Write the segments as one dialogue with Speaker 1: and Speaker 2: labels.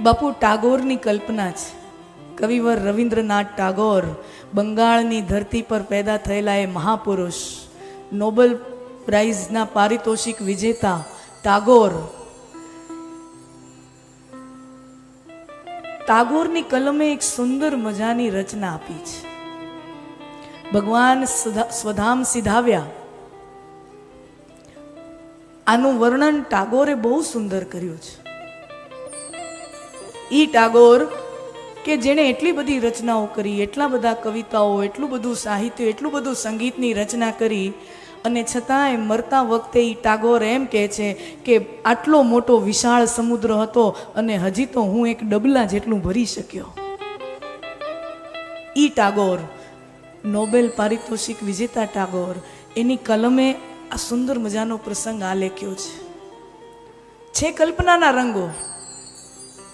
Speaker 1: બાપુ ટાગોરની કલ્પના છે. કવિવર રવિન્દ્રનાથ ટાગોર બંગાળની ધરતી પર પેદા થયેલા એ મહાપુરુષ, નોબેલ પ્રાઇઝના પારિતોષિક વિજેતા ટાગોર. ટાગોરની કલમે એક સુંદર મજાની રચના આપી છે. ભગવાન સ્વધામ સિધાવ્યા આનું વર્ણન ટાગોરે બહુ સુંદર કર્યું છે. ઈ ટાગોર, કે જેણે એટલી બધી રચનાઓ કરી, એટલા બધા કવિતાઓ, એટલું બધું સાહિત્ય, એટલું બધું સંગીતની રચના કરી, અને છતાંય મરતા વખતે ઈ ટાગોર એમ કહે છે કે આટલો મોટો વિશાળ સમુદ્ર હતો અને હજી તો હું એક ડબલા જેટલું ભરી શક્યો. ઈ ટાગોર, નોબેલ પારિતોષિક વિજેતા ટાગોર, એની કલમે આ સુંદર મજાનો પ્રસંગ આ લેખ્યો છે. છે કલ્પનાના રંગો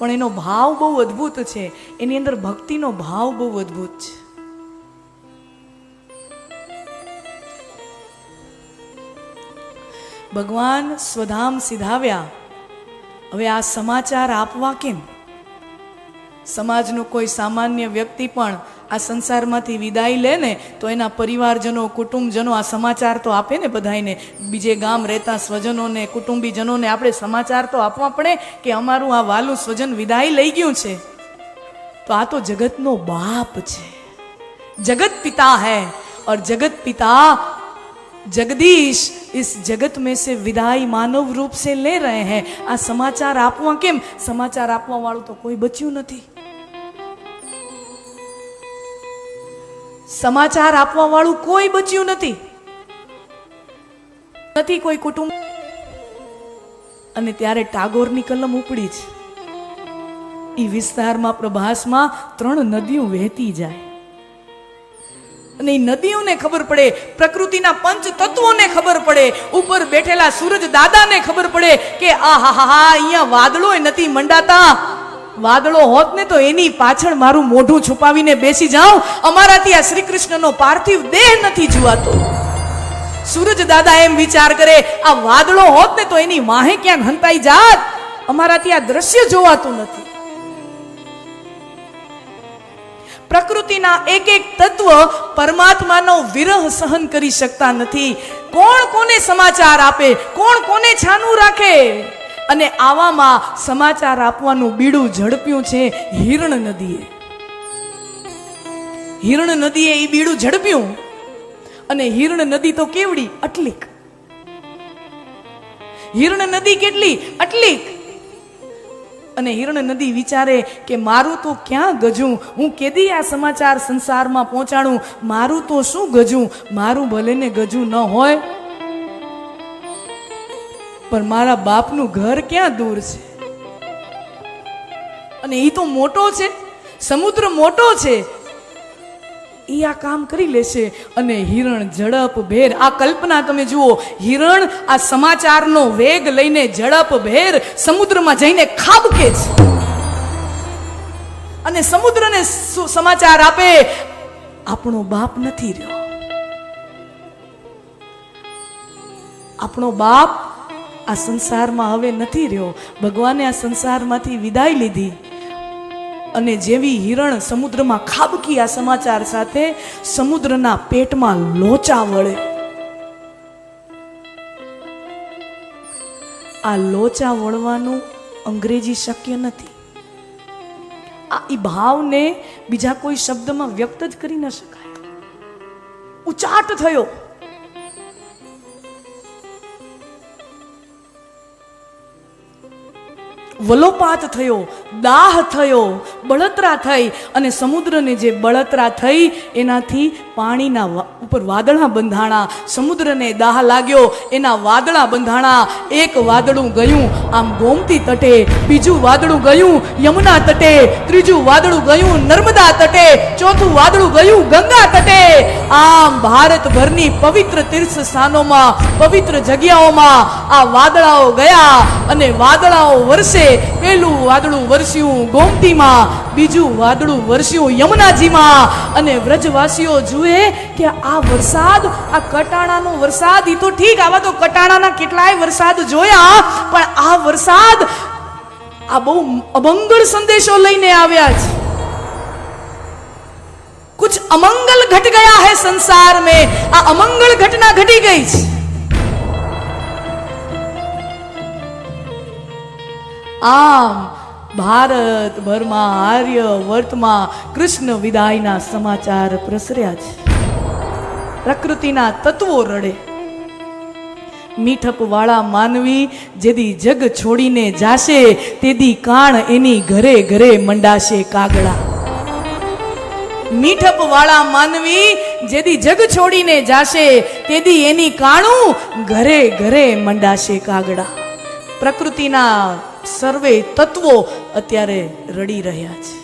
Speaker 1: પણ એનો ભાવ બહુ અદ્ભુત છે. એની અંદર ભક્તિનો ભાવ બહુ અદ્ભુત છે. ભગવાન સ્વધામ સિધાવ્યા. હવે આ સમાચાર આપવા કેમ? સમાજનો કોઈ સામાન્ય વ્યક્તિ પણ આ સંસારમાંથી વિદાય લે ને તો એના પરિવારજનો કુટુંબજનો આ સમાચાર તો આપે ને બધાયને બીજે ગામ રહેતા સ્વજનોને કુટુંબીજનોને આપણે સમાચાર તો આપવા પડે કે અમારું આ વાલું સ્વજન વિદાય લઈ ગયું છે તો આ તો જગતનો બાપ છે जगत पिता है और जगत पिता जगदीश इस जगत में से विदाई मानव रूप से ले रहे हैं આ સમાચાર આપવા કેમ સમાચાર આપવા વાળું તો કોઈ બચ્યું નથી સમાચાર આપવા વાળું કોઈ બચ્યું નથી. નથી કોઈ કુટુંબ. અને ત્યારે ટાગોરની કલમ ઉપડી છે. એ વિસ્તારમાં પ્રભાસમાં ત્રણ નદીઓ વહેતી જાય. અને નદીઓને ખબર પડે, પ્રકૃતિના પંચ તત્વોને ખબર પડે, ઉપર બેઠેલા સૂરજ દાદાને ખબર પડે કે આ હા હા અહીંયા વાદળો નથી મંડાતા. વાદળો હોત ને તો એની પાછળ મારું મોઢું છુપાવીને બેસી જાઉં. અમારાથી આ શ્રી કૃષ્ણનો પાર્થિવ દેહ નથી જોવાતો. સૂરજ દાદા એમ વિચાર કરે, આ વાદળો હોત ને તો એની વાહે ક્યાંક હંતાઈ જાત. અમારાથી આ દ્રશ્ય જોવાતું નથી. પ્રકૃતિના એક એક તત્વ પરમાત્માનો વિરહ સહન કરી શકતા નથી. કોણ કોને સમાચાર આપે? કોણ કોને છાનું રાખે? અને આવામાં સમાચાર આપવાનું બીડું ઝડપ્યું છે હિરણ નદીએ. હિરણ નદીએ એ બીડું ઝડપ્યું. અને હિરણ નદી તો કેવડી? અટલીક. હિરણ નદી કેટલી? અટલીક. અને હિરણ નદી વિચારે કે મારું તો ક્યાં ગજું? હું કેદી આ સમાચાર સંસારમાં પહોંચાડું? મારું તો શું ગજું? મારું ભલે ને ગજું ન હોય. પણ મારા બાપનું ઘર ક્યાં દૂર છે? અને એ તો મોટો છે, સમુદ્ર મોટો છે. એ આ કામ કરી લેશે અને હિરણ, ઝડપ, ભેર, આ કલ્પના તમે જુઓ, હિરણ આ સમાચારનો વેગ લઈને ઝડપ, ભેર સમુદ્રમાં જઈને ખાબકે છે. અને સમુદ્રને સમાચાર આપે, આપણો બાપ નથી રહ્યો. આપણો બાપ આ સંસારમાં હવે નથી રહ્યો. ભગવાને આ સંસારમાંથી વિદાય લીધી. અને જેવી હિરણ સમુદ્રમાં ખાબકી આ સમાચાર સાથે સમુદ્રના પેટમાં લોચા વળે. આ લોચા વળવાનું અંગ્રેજી શક્ય નથી. આ એ ભાવને બીજા કોઈ શબ્દમાં વ્યક્ત જ કરી ન શકાય. ઉચાટ થયો. વલોપાત થયો, દાહ થયો, બળતરા થઈ અને સમુદ્રને જે બળતરા થઈ, એનાથી પાણીના ઉપર વાદળા બંધાણા, સમુદ્રને દાહ લાગ્યો, એના વાદળા બંધાણા, એક વાદળું ગયું, આમ ગોમતી તટે, બીજું વાદળું ગયું, યમુના તટે, ત્રીજું વાદળું ગયું, નર્મદા તટે, ચોથું વાદળું ગયું, ગંગા તટે. આમ ભારતભરની પવિત્ર તીર્થ સ્થાનોમાં પવિત્ર જગ્યાઓમાં આ વાદળાઓ ગયા અને વાદળાઓ વરસે છે. પહેલું વાદળું વરસ્યું ગોમતીમાં, બીજું વાદળું વરસ્યું યમુનાજીમાં. અને વ્રજવાસીઓ જુએ કે આ વરસાદ, આ કટાણાનો વરસાદ એ તો ઠીક, આવા તો કટાણાના કેટલાય વરસાદ જોયા, પણ આ વરસાદ આ બહુ અમંગળ સંદેશો લઈને આવ્યા છે. કુછ અમંગલ ઘટ ગયા હે સંસાર મેં, આ અમંગળ ઘટના ઘટી ગઈ છે. આમ ભારત ભરમાં આર્ય વર્તમાં કૃષ્ણ વિદાયના સમાચાર પ્રસર્યા છે. પ્રકૃતિના તત્વો રડે. મીઠપ વાળા માનવી જેદી જગ છોડીને જાશે, તેદી કાણ એની ઘરે ઘરે મંડાશે કાગડા મીઠપ વાળા માનવી જેદી જગ છોડીને જાશે, તેદી એની કાણું ઘરે ઘરે મંડાશે કાગડા પ્રકૃતિના સર્વે તત્વો અત્યારે રડી રહ્યા છે.